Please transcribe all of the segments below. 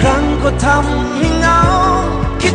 ครั้งก็ทำให้เหงาคิด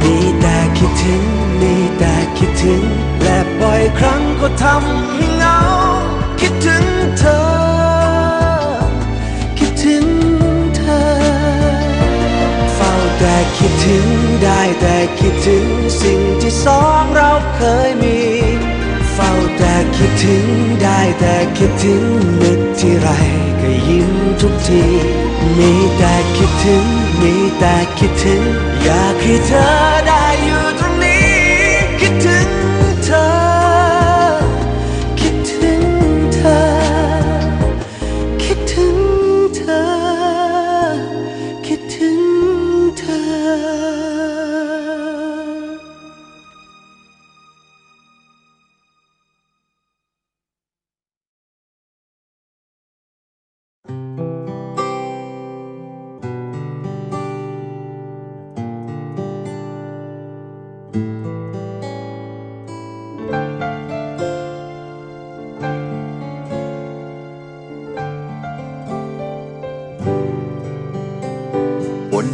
มีแต่คิดถึง มีแต่คิดถึง และบ่อยครั้งก็ทำให้เหงา คิดถึงเธอ คิดถึงเธอ เฝ้าแต่คิดถึง ได้แต่คิดถึง สิ่งที่สองเราเคยมีเฝ้าแต่คิดถึง ได้แต่คิดถึงนึกที่ไรก็ยิ้มทุกที มีแต่คิดถึง มีแต่คิดถึงอยากให้เธอ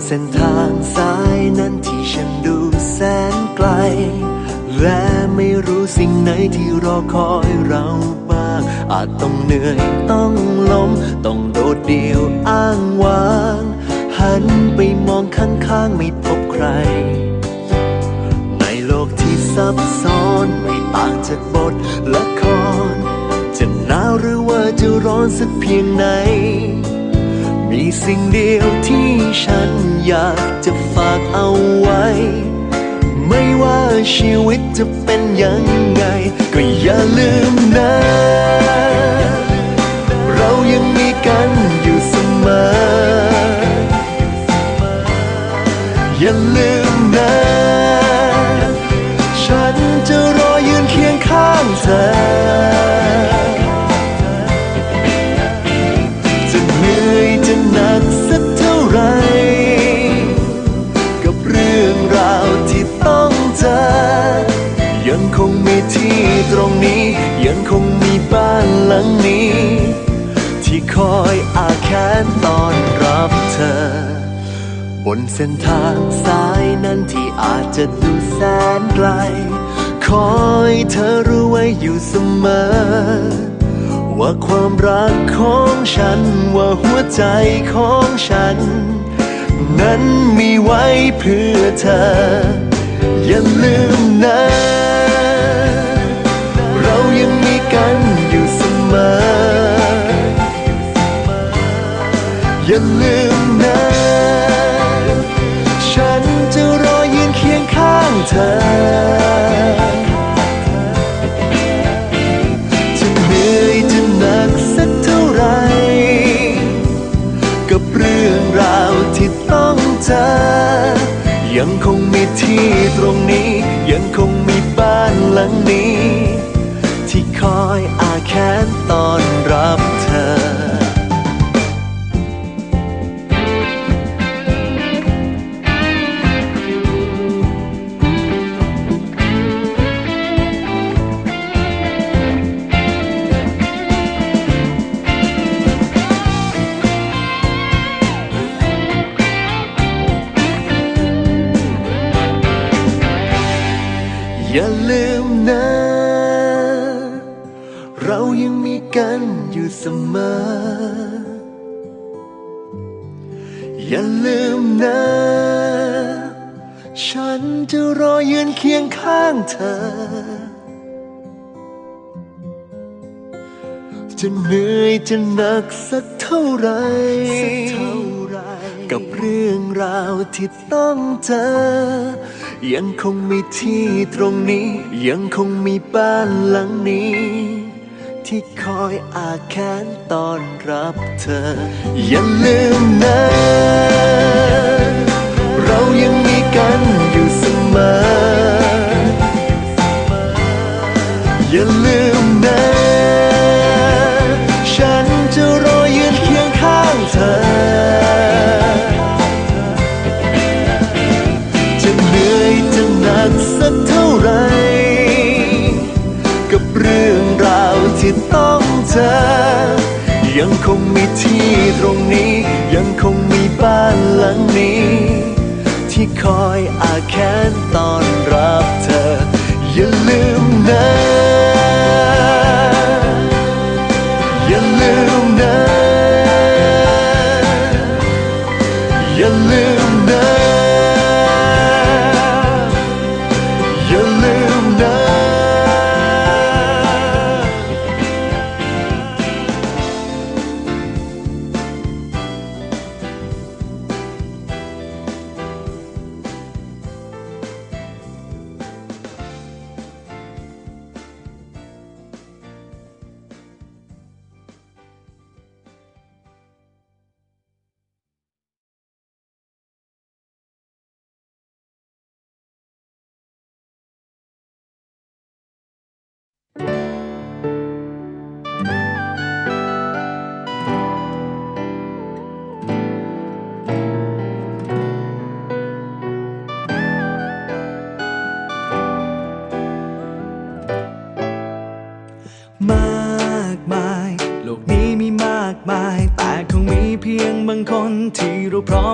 เส้นทางสายนั้นที่ฉันดูแสนไกล และไม่รู้สิ่งไหนที่รอคอยเราบ้าง อาจต้องเหนื่อยต้องล้ม ต้องโดดเดี่ยวอ้างว้าง หันไปมองข้างๆไม่พบใคร ในโลกที่ซับซ้อนไม่ต่างจากบทละคร จะหนาวหรือว่าจะร้อนสักเพียงไหน มีสิ่งเดียวที่ฉันอยากจะฝากเอาไว้ ไม่ว่าชีวิตจะเป็นยังไง ก็อย่าลืมนะ เรายังมีกันอยู่เสมอ อย่าลืมนะ ฉันจะรอยืนเคียงข้างเธอ นเส้นทางสายนั้นที่อาจจะดูแสนไกล คอยเธอรู้ไว้อยู่เสมอ ว่าความรักของฉันว่าหัวใจของฉัน นั้นมีไว้เพื่อเธอ อย่าลืมนะเรายังมีกันอยู่เสมอ อย่าลืม ยังคงมีที่ตรงนี้ ยังคงมีบ้านหลังนี้ อย่าลืมนะ เรายังมีกันอยู่เสมอ อย่าลืมนะ ฉันจะรอยืนเคียงข้างเธอ จะเหนื่อยจะหนักสักเท่าไหรกับเรื่องราวที่ต้องเจอ ยังคงมีที่ตรงนี้ ยังคงมีบ้านหลังนี้ ที่คอยอาแค้นต้อนรับเธอ อย่าลืมนะ เรายังมีกันอยู่เสมอ อย่าลืมนะ งคงมีที่ตรงนี้ ยังคงมีบ้านหลังนี้ ที่คอยอาแค้นต่อน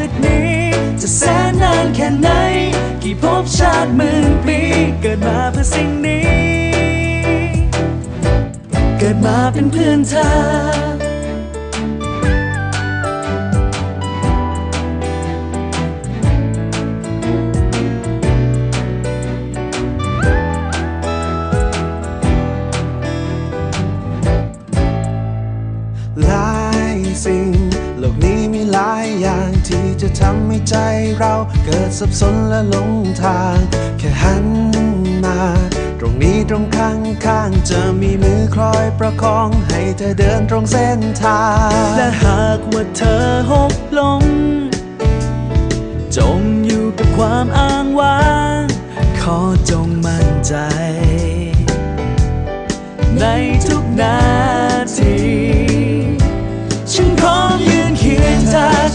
จากนี้ จะแสนนานแค่ไหน กี่ภพชาติหมื่นปี เกิดมาเพื่อสิ่งนี้ เกิดมาเป็นเพื่อนเธอ โลกนี้มีหลายอย่างที่จะทำให้ใจเราเกิดสับสนและหลงทาง แค่หันมา ตรงนี้ตรงข้างข้างๆจะมีมือคอยประคองให้เธอเดินตรงเส้นทาง และหากว่าเธอหกล้มจมอยู่กับความอ้างว้าง ขอจงมั่นใจ ในทุกนาทีฉันพร้อม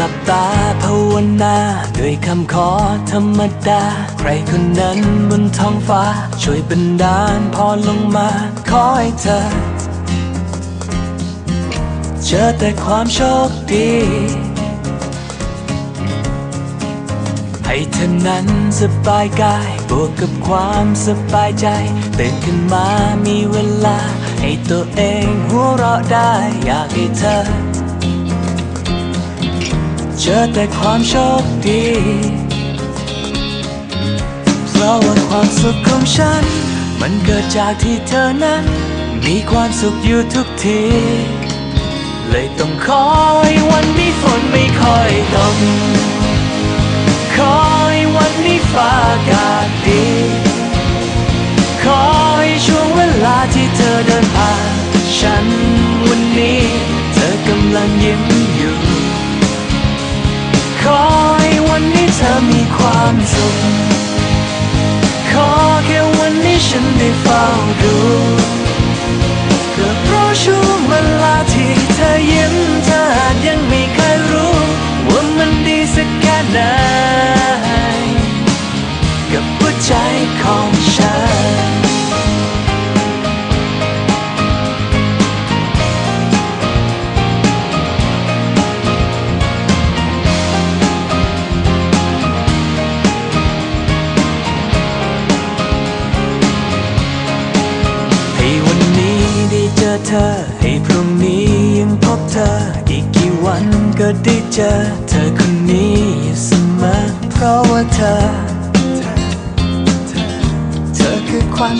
หลับตาภาวนาด้วยคำขอธรรมดา ใครคนนั้นบนท้องฟ้า ช่วยบันดาลพรลงมา ขอให้เธอ เจอแต่ความโชคดี ให้เธอนั้นสบายกาย บวกกับความสบายใจตื่นขึ้นมามีเวลา ให้ตัวเองหัวเราะได้อยากให้เธอ เจอแต่ความโชคดี เพราะว่าความสุขของฉัน มันเกิดจากที่เธอนั้น มีความสุขอยู่ทุกที เลยต้องคอยวันนี้ฝนไม่ค่อยตกคอยวันนี้ฟ้าอากาศดี คอยช่วงเวลาที่เธอเดินผ่านฉันวัน ความสุข ขอแค่วันนี้ฉันได้เฝ้าดู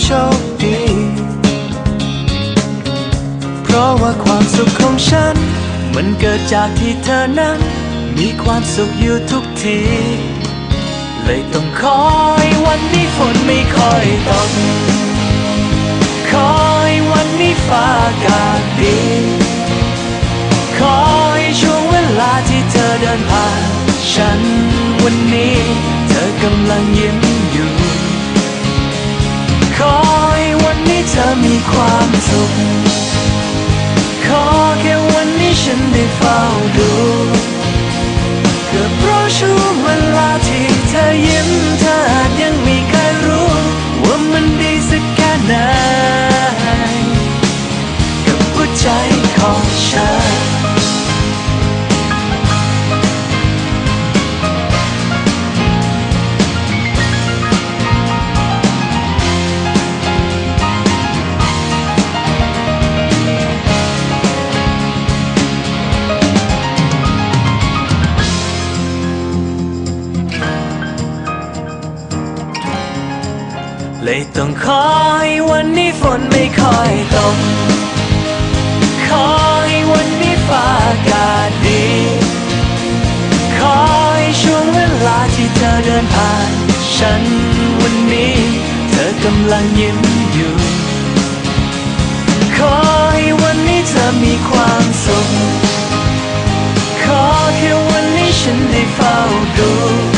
โชคดี เพราะว่าความสุขของฉัน มันเกิดจากที่เธอนั้น มีความสุขอยู่ทุกที เลยต้องคอยวันนี้ฝนไม่ค่อยตก คอยวันนี้ฟ้าอากาศดี คอยช่วงเวลาที่เธอเดินผ่าน ฉันวันนี้เธอกำลังยิ้ม ขอให้วันนี้เธอมีความสุข ขอแค่วันนี้ฉันได้เฝ้าดู้องขอให้วันนี้ฝนไม่ค่อยตก ขอให้วันนี้ฟ้าอากาศดี ขอให้ช่วงเวลาที่เธอเดินผ่าน ฉันวันนี้ เธอกำลังยิ้มอยู่ ขอให้วันนี้เธอมีความสุข ขอแค่วันนี้ฉันได้เฝ้าดู